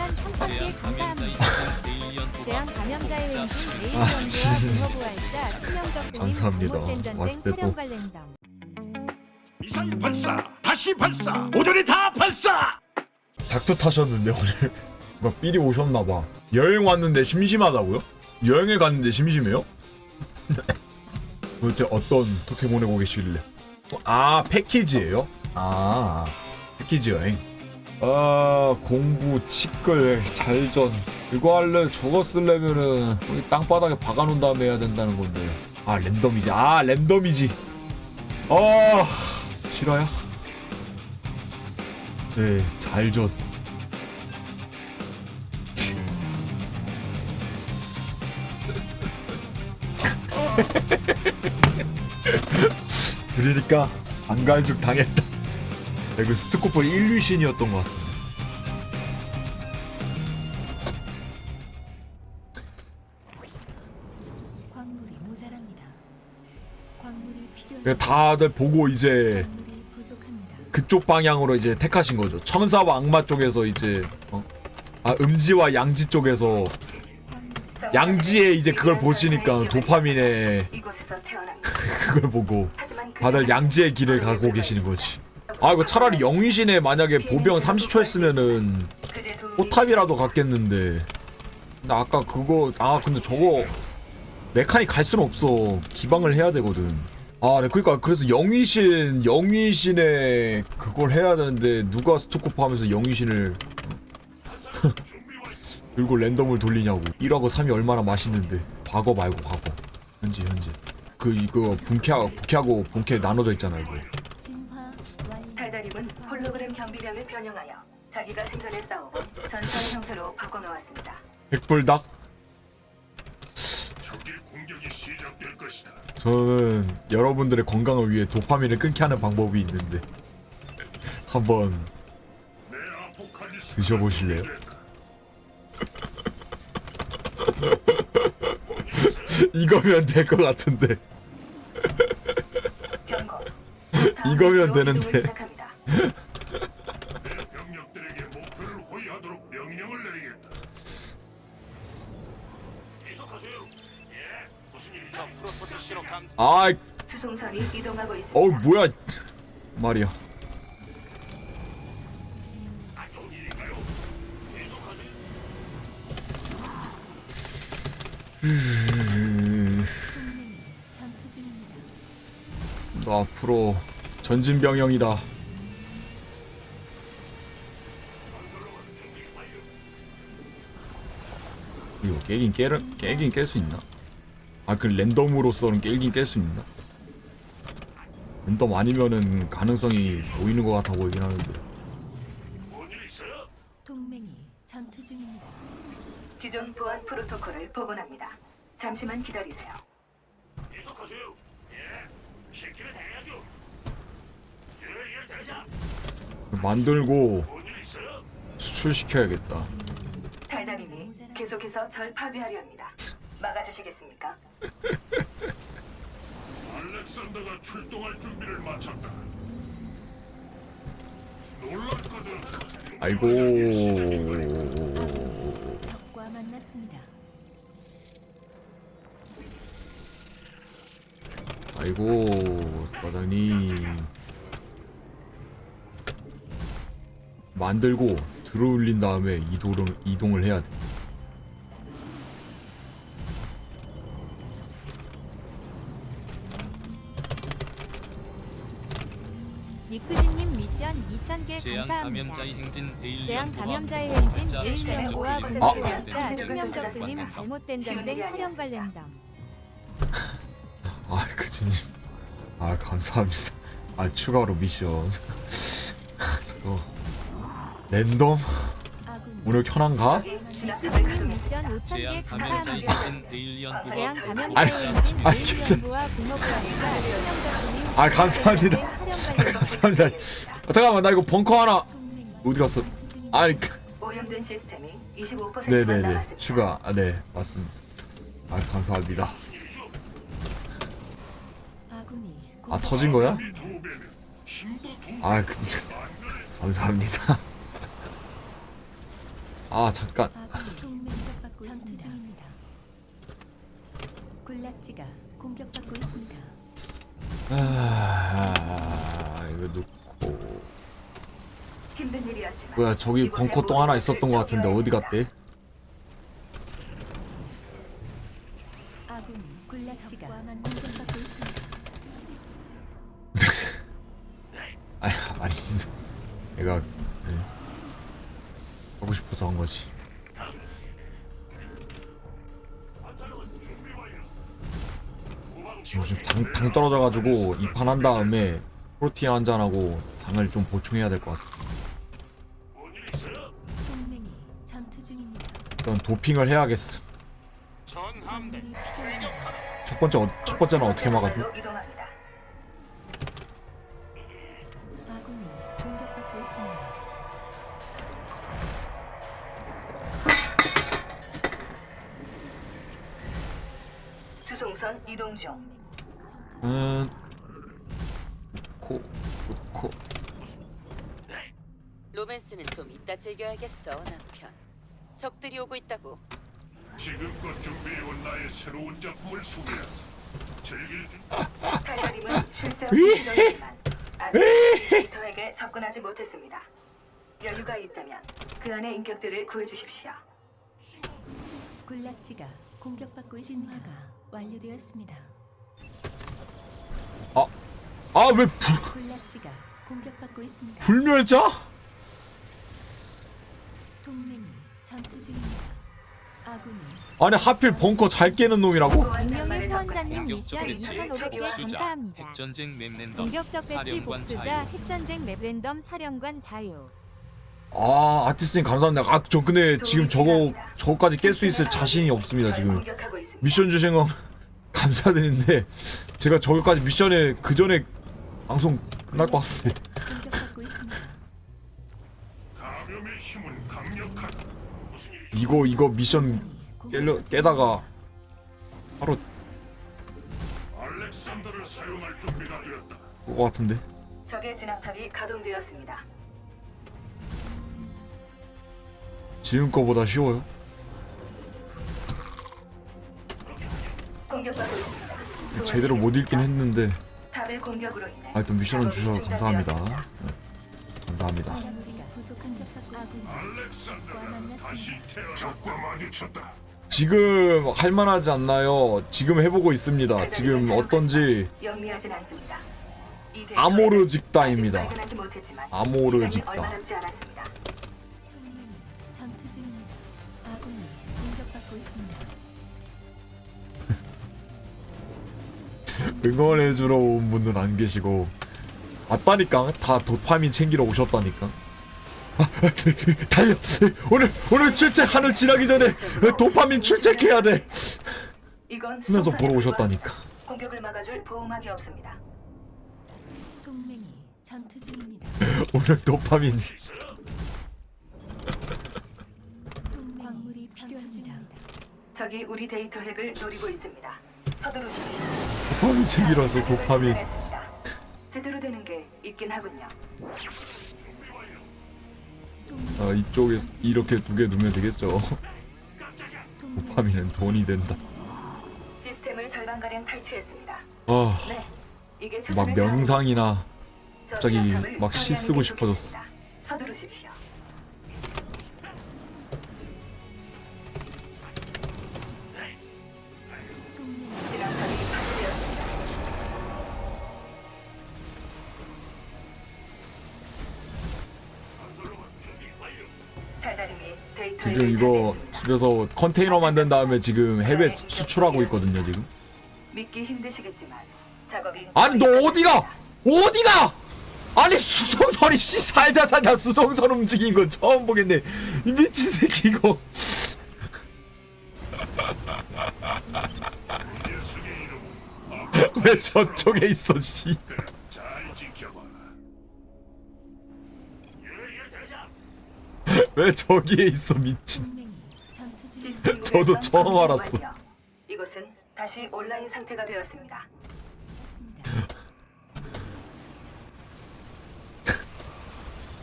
미션 3,000개 감사합니다. 재앙 감염자의 왠지 아, 내일연구와 진짜. 공허부활자 치명적 감사합니다. 잘못된 전쟁 왔을 때 또. 사령 관련담 미사일 발사 다시 발사 모조리 다 발사 작두 타셨는데 오늘 뭐 삘이 오셨나봐 여행 왔는데 심심하다고요? 여행을 갔는데 심심해요? 도대체 어떤 토케 보내고 계시길래 아 패키지예요? 아 패키지 여행 아 공부 치끌 잘전. 이거 할래? 저거 쓰려면은 여기 땅바닥에 박아놓은 다음에 해야 된다는 건데. 아 랜덤이지. 아 랜덤이지. 아 싫어요? 네 잘전. 그러니까 안갈죽 당했다. 야, 그 스트코퍼 일류신이었던 것 같아. 광물이 모자랍니다. 광물이 필요 그러니까 다들 보고 이제 광물이 부족합니다. 그쪽 방향으로 이제 택하신 거죠. 천사와 악마 쪽에서 이제 어? 아 음지와 양지 쪽에서 양지에 이제 그걸 보시니까 도파민에 이곳에서 태어납니다. 그걸 보고 하지만 그 다들 양지의 길을 가고 계시는 거지. 아 이거 차라리 영위신에 만약에 보병 30초 했으면은 포탑이라도 갔겠는데. 근데 아까 그거 아 근데 저거 메카닉 갈 수는 없어. 기방을 해야 되거든. 아 네, 그러니까 그래서 영위신 영위신에 그걸 해야 되는데 누가 스토코프 하면서 영위신을 들고 랜덤을 돌리냐고. 1하고 3이 얼마나 맛있는데. 과거 말고 과거. 현재 현재. 그 이거 분캐하고 부캐하고 본캐 나눠져 있잖아요 이거 달달임은 홀로그램 경비병을 변형하여 자기가 생전에 싸우고 전설 형태로 바꿔놓았습니다. 백불닭 적의 공격이 시작될 것이다 저는 여러분들의 건강을 위해 도파민을 끊게 하는 방법이 있는데 한번 내 드셔보실래요? 이거면 될 것 같은데 경고. 이거면 되는데. 내 병력들에게 목표를 호위하도록 명령을 내리겠다. 계속하세요. 예 무슨 일이죠 프로토스 신호 감 아, 수송선이 이동하고 있습니다. 어 뭐야. 말이야. 안 좋은 일인가요? 계속하세요. 동맹이 전투 중입니다. 너 앞으로 전진 병영이다 깨긴 깨를 깨긴 깰 수 있나? 아 그 랜덤으로서는 깨긴 깰 수 있나? 랜덤 아니면은 가능성이 보이는 것 같아 보이긴 하는데 동맹이 전투 중입니다. 기존 보안 프로토콜을 복원합니다. 잠시만 기다리세요. 계속하세요 예 시키면 해야죠 예 예 대장 만들고 뭔일 있어요 수출시켜야겠다 계속해서 절 파괴하려 합니다. 막아주시겠습니까? 알렉산더가 출동할 준비를 마쳤다 놀랍거든 아이고 적과 만났습니다. 아이고 사장님 만들고 들어올린 다음에 이동을 이동을 해야 돼. 2,000개 재앙 감사합니다. 감염자의 행진 에일리언 재앙 도박, 감염자의 행진 진짜 에일리언과 진짜 공허부활자 진짜 치명적 진짜 그림 진짜 잘못된 전쟁 사령 아니었습니다. 관련담 아 그지님 아 감사합니다. 아 추가로 미션 저거 랜덤 오늘 켜난가? 적이 진압탑을 니크진님 가동했습니다. 미션 5,000개 재앙 감염자의 감사합니다. 행진 에일리언 감염자의 행진 아니, 치명적 그림 아 감사합니다. 감사합니다. 아, 잠깐만 나 이거 벙커 하나 어디 갔어? 아니 그- 오염된 시스템이 25%만 네네네 남았습니다. 추가 아, 네 맞습니다. 아 감사합니다. 아군이 아 터진 거야? 아 그, 감사합니다. 아 잠깐 아군이 공격받고 전투 중입니다. 군락지가 공격받고 있습니다. 아 이거 놓고 뭐야 저기 벙커 또 하나 있었던 것 같은데 어디. 갔대? 당 떨어져가지고 이판 한 다음에 프로틴 한 잔하고 당을 좀 보충해야 될 것 같아. 동맹이 전투 중입니다. 일단 도핑을 해야겠어. 첫 번째 어, 첫 번째는 어떻게 막아줘? 새로운 작품을 소개하. 즐길 줄 탈다림은 쉴새 없이 시도했지만 아직 데이터에게 접근하지 못했습니다. 여유가 있다면 그 안의 인격들을 구해주십시오. 군락지가 공격받고 있습니다. 진화가 완료되었습니다. 아왜 불, 군락지가 공격받고 있습니다. 불멸자? 동맹이 전투 중입니다. 아군이 아니 하필 벙커 잘 깨는 놈이라고? 임명희 후원자님 미션 공격적 배치 2,500개 복수자 감사합니다. 핵전쟁 맵 랜덤 공격적 배치 사령관 복수자 자유 핵전쟁 맵 랜덤 사령관 자유. 아 아티스님 감사합니다. 아 저 근데 지금 저거 저거까지 깰 수 있을 자신이 없습니다 절 지금. 미션 주신 거 감사드리는데 제가 저기까지 미션에 그 전에 방송 끝날 것 같은데. 공격받고 있습니다. 감염의 힘은 강력하다. 이거 이거 미션 깨려 깨다가 바로 알렉산더를 사용할 준비가 되었다. 그거 같은데. 적의 진압탑이 가동되었습니다. 지금 거보다 쉬워요. 공격받고 있습니다. 제대로 못 읽긴 했는데 탑의 공격으로 인해 하여튼 미션을 작업이 주셔서 감사합니다. 중단되었습니다. 네, 감사합니다. 있습니다. 알렉산더가 다시 태어나 적과 마주쳤다. 지금 할만하지 않나요? 지금 해보고 있습니다. 지금 어떤지 영리하진 않습니다. 이 데이터에는 아모르 직다입니다. 아직 발견하지 못했지만 아모르 시간이 직다. 얼마 남지 않았습니다. 동맹이 전투 중입니다. 아군이 공격받고 있습니다. 응원해주러 온 분은 안 계시고 왔다니까 다 도파민 챙기러 오셨다니까 아, 달려 오늘 오늘 출첵 하늘 지나기 전에 도파민 출첵해야 돼 이건 하면서 수송선의 보러 오셨다니까 공격을 막아줄 보호막이 없습니다. 동맹이 전투 중입니다. 오늘 도파민 동맹 광물이 필요합니다. 적이 우리 데이터 핵을 노리고 있습니다. 서두르십시오. 도파민 챙기러서 도파민. 제대로 되는 게 있긴 하군요. 아 이쪽에 이렇게 두 개 두면 되겠죠 도파민은 돈이 된다 시스템을 절반가량 탈취했습니다. 아 막 네, 이게 최선을 명상이나. 갑자기 막시 처리하는 쓰고 게 싶어졌어. 서두르십시오. 지금 이거. 집에서 컨테이너 만든 다음에 지금 해외 수출하고 있거든요 지금. 믿기 힘드시겠지만 작업이 아니 너 어디가. 어디가? 아니 수송선이 씨 살다 살다 수송선 움직인 건 처음 보겠네. 이 미친 새끼 이거. 왜 저쪽에 있어 씨 왜 저기에 있어 미친. 시스템 저도 처음 검증 알았어. 완료. 이곳은 다시 온라인 상태가 되었습니다.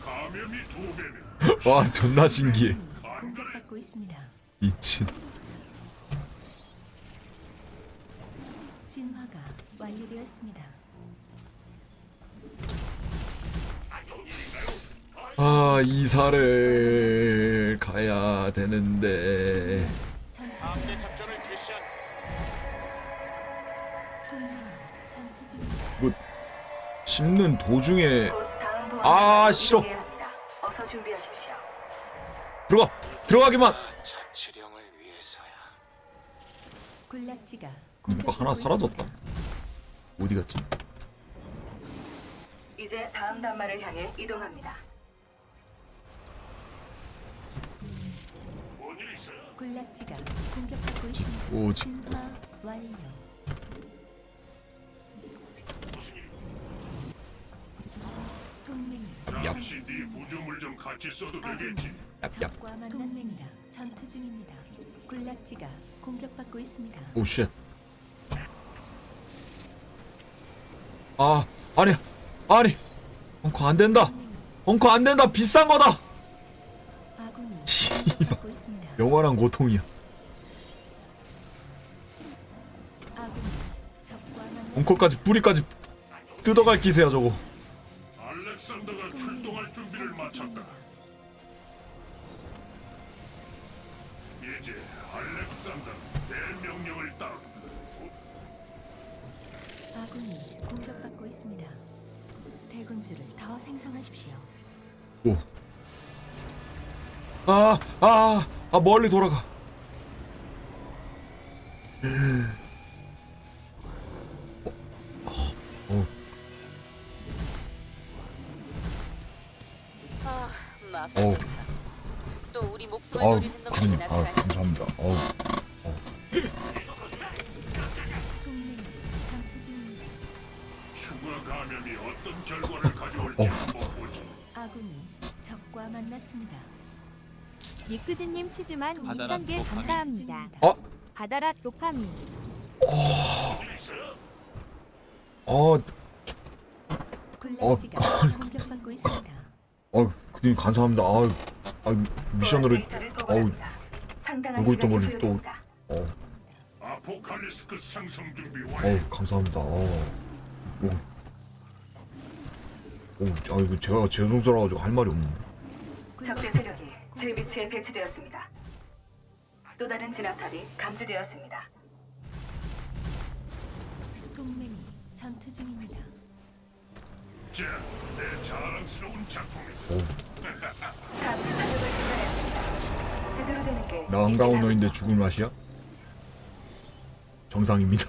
감염이 두 배면 와 존나 신기해 알 공격받고 있습니다. 미친. 진화가 완료되었습니다. 아 이사를 가야 되는데. 동맹 전투 중입니다. 뭐 씹는 도중에 아, 싫어. 어서 준비하십시오. 들어가 들어가기만. 자치령을 위해서야. 군락지가 누가 하나 공격받고 사라졌다. 있습니다. 어디 갔지? 이제 다음 단말을 향해 이동합니다. 군락지가 공격받고 있습니다. 오 지, 진화 완료. 동맹이 역시 네 구조물 좀 같이 써도 되겠지. 얍얍. 적과 만났습니다. 전투 중입니다. 군락지가 공격받고 있습니다. 오 쉣. 아 아니 아니 엉커 안 된다. 엉커 안 된다. 비싼 거다. 아군이. 공격받고 있습니다. 영원한 고통이야. 엉커까지 뿌리까지 뜯어갈 기세야 저거. 알렉산더가 출동할 준비를 마쳤다. 이제 알렉산더 내 명령을 따르. 아군이 공격받고 있습니다. 대군주를 더 생성하십시오. 오. 아, 아, 아, 멀리 돌아가. 바다라 2,000개 도파민. 감사합니다. 어, 바다라 도파민. 어, 군락지가 어, 공격받고 있습니다. 어, 그님 감사합니다. 아, 아, 미션으로, 어우, 보관합니다. 상당한 요거 또 시간이 머리 또-. 어, 아포칼리스크 상승 준비 완료. 어우, 감사합니다. 어, 오, 오, 아, 이거 제가 죄송스러워가지고 할 말이 없는데. 적대 세력이 제 위치에 배치되었습니다. 또 다른 진압탑이 감지되었습니다. 동맹이 전투 중입니다. 자, 내 자랑스러운 작품이다. 오, 탑 사격을 중단했습니다. 제대로 되는 게 나 한가운 너인데 죽을 맛이야? 정상입니다.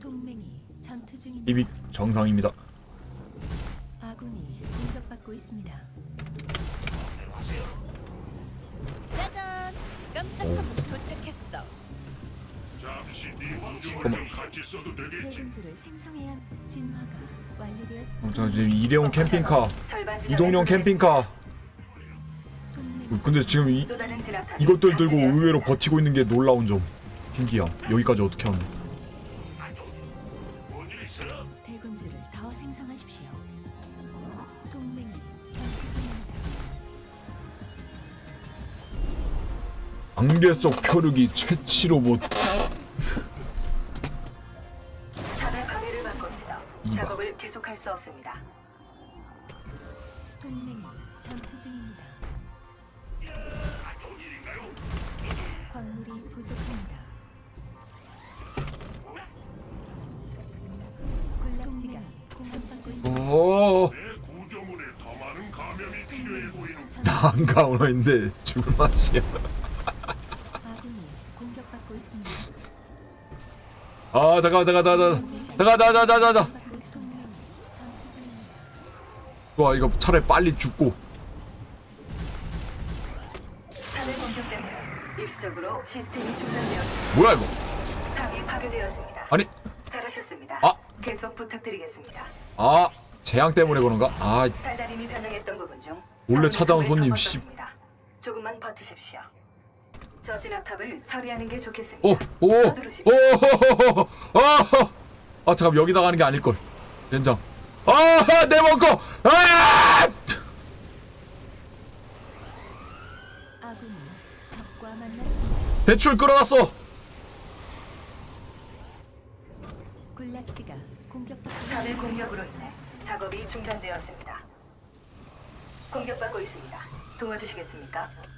동맹이 전투 중입니다. 입이 정상입니다. 아군이 공격받고 있습니다. 짜잔! 도착했어. 잠시 네 어머. 좀 같이 써도 되겠지. 대군주를 생성해야 진화가 완료되었습니다. 어, 저 지금 일회용 캠핑카, 절반 지점에 이동용. 캠핑카. 어, 근데 지금 이, 또 다른 진압탑이 이것들 들고. 의외로 버티고 있는 게 놀라운 점. 신기야. 여기까지 어떻게 하는? 대군주를 더 생성하십시오. 안개 속 표류기 채취 로봇. 탑의 방해를 받고 있어 이봐. 작업을 계속할 수 없습니다. 동맹이 전투 중입니다. 광물이 부족합니다. 군락지가 공격받고 있습니다. 오, 내 구조물에 더 많은 감염이 필요해 보이는. 난가오너인데 죽을 맛이야. 아 잠깐만 잠깐만 잠깐만 잠깐만 잠깐만 잠깐만 좋아 이거 차라리 빨리 죽고 탑의 공격 때문에 일시적으로 시스템이 중단되었습니다. 뭐야 이거 탑이 파괴되었습니다. 아니 잘하셨습니다. 아. 계속 부탁드리겠습니다. 아 재앙 때문에 그런가 아 달달님이 변형했던 부분 중 원래 차다운 손님, 씨. 씨. 조금만 버티십시오. 저 진압탑을 처리하는 게 좋겠습니다. 오, 오, 오, 아, 아, 잠깐 여기다 가는 게 아닐 걸. 연장. 아, 내 먹고. 아! 대출 끌어왔어. 군락지가 공격받고 탑의 공격으로 인해 작업이 중단되었습니다. 공격받고 있습니다. 도와주시겠습니까?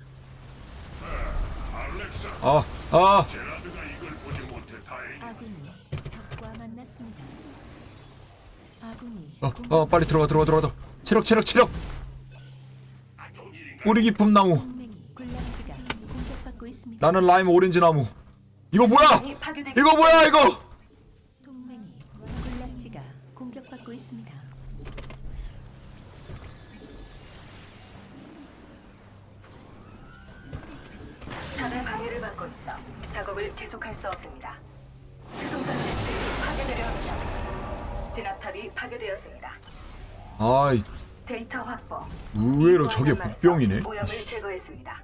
아 아. 제라드가 이걸 보지 못해 다행이. 아군이 적과 만났습니다. 아군이 어, 어 빨리 들어가 들어가 들어가 체력 체력 체력 뿌리 깊은 나무. 나는 라임 오렌지 나무 이거 뭐야 이거 뭐야 이거. 탑의 있어 작업을 계속할 수 없습니다. 수송선 시스템이 파괴되려 합니다. 진압탑이 파괴되었습니다. 아이 데이터 확보. 의외로 저게 복병이네 오염을 제거했습니다.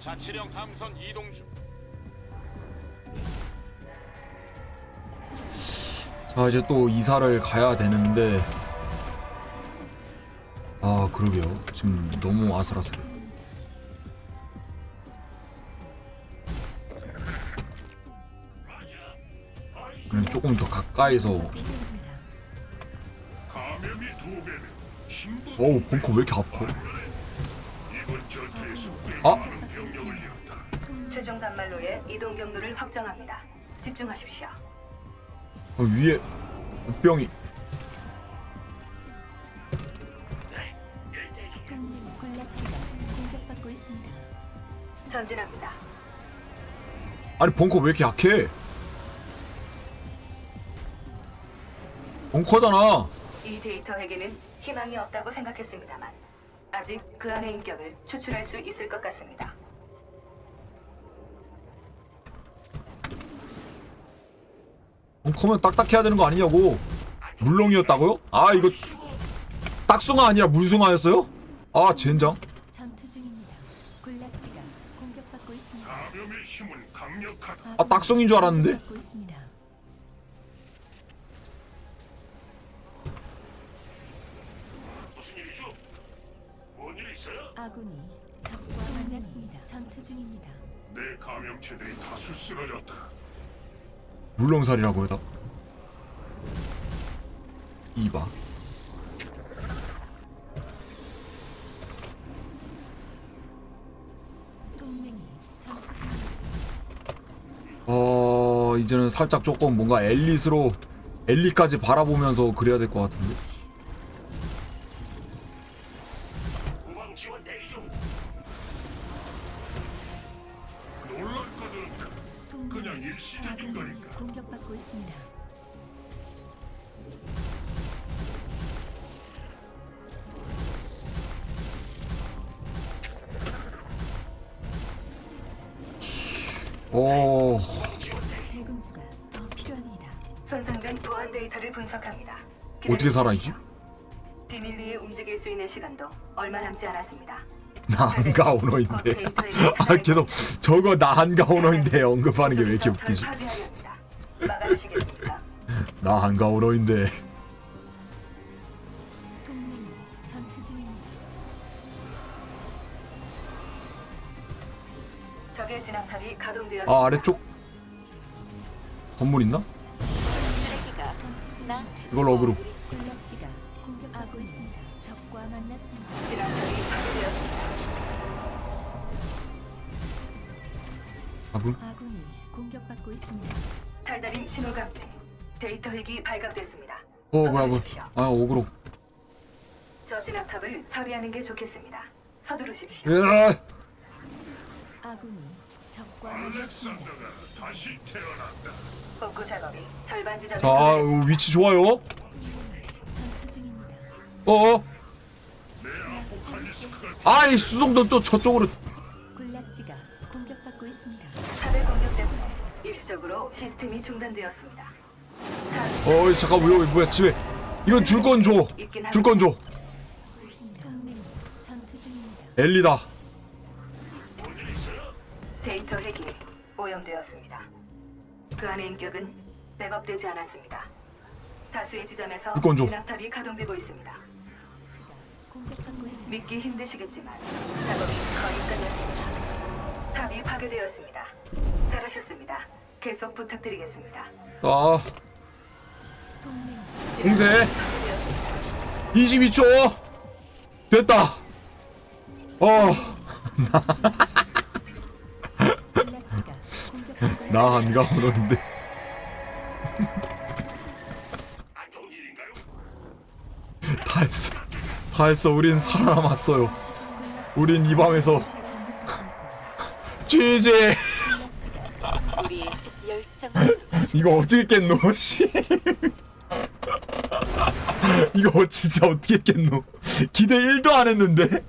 자치령 함선 이동 중. 자 이제 또 이사를 가야 되는데 아 그러게요 지금 너무 아슬아슬 해 그냥 조금 더 가까이서 어우 벙커 왜 이렇게 아파 아? 최종 단말로의 이동 경로를 확정합니다. 집중하십시오. 어, 위에 병이 동맹 군락지가 공격받고 있습니다. 전진합니다. 아니 벙커 왜 이렇게 약해 벙커잖아 이 데이터에게는 희망이 없다고 생각했습니다만 아직 그 안의 인격을 추출할 수 있을 것 같습니다. 벙커면 딱딱해야 되는 거 아니냐고 물렁이었다고요? 아 이거 딱숭아 아니라 물숭아였어요? 아 젠장 전투 중입니다. 군락지가 공격받고 있습니다. 감염의 힘은 강력하다. 아 딱숭인 줄 알았는데 공격받고 있습니다. 감염체들이 다수 쓰러졌다. 물렁살이라고 해다 이봐. 어 이제는 살짝 조금 뭔가 엘리스로 엘리까지 바라보면서 그래야 될 것 같은데 오 대군주가 더 필요합니다. 손상된 보안 데이터를 분석합니다. 어떻게 살아있지? 비밀리에 움직일 수 있는 시간도 얼마 남지 않았습니다. 나 한가 오너인데 아 계속 저거 나 한가 오너인데 언급하는 게 왜 이렇게 웃기지. 막아주시겠습니까? 나 한가 오너인데 아 아래쪽 건물 있나? 이걸 어그로. 아군이 공격받고 있습니다. 달달임 신호 감지. 데이터 핵이 발각됐습니다. 어 뭐야 뭐야 서두르십시오. 아 오그로 저 진압탑을 처리하는 게 좋겠습니다. 서두르십시오. 으아! 아군이 적과. 알렉산더가 다시 태어난다. 복구 작업이 절반 지점에 자 도달했습니다. 위치 좋아요 전투 중입니다. 어 어 내 아포칼리스크가 아이 수송도 또 저쪽으로 군락지가 공격받고 있습니다. 탑의 공격 때문에 일시적으로 시스템이 중단되었습니다. 탑 어이 잠깐 왜 왜, 뭐야 집에 이건 줄 건 줘 줄 건 줘 동맹이 전투 중입니다. 엘리다 데이터 핵이 오염되었습니다. 그 안의 인격은 백업되지 않았습니다. 다수의 지점에서 이건. 진압탑이 가동되고 있습니다. 공격받고 있습니다. 믿기 힘드시겠지만 작업이 거의 끝났습니다. 탑이 파괴되었습니다. 잘하셨습니다. 계속 부탁드리겠습니다. 아 동맹 공세 파괴되었습니다. 22초 됐다 어 공격받고 있습니다. 나 한가 그러는데. 다 했어 다 했어 우린 살아남았어요. 우린 이 밤에서 열정만으로 이거 어떻게 깼노 씨? 이거 진짜 어떻게 깼노? 기대 1도 안 했는데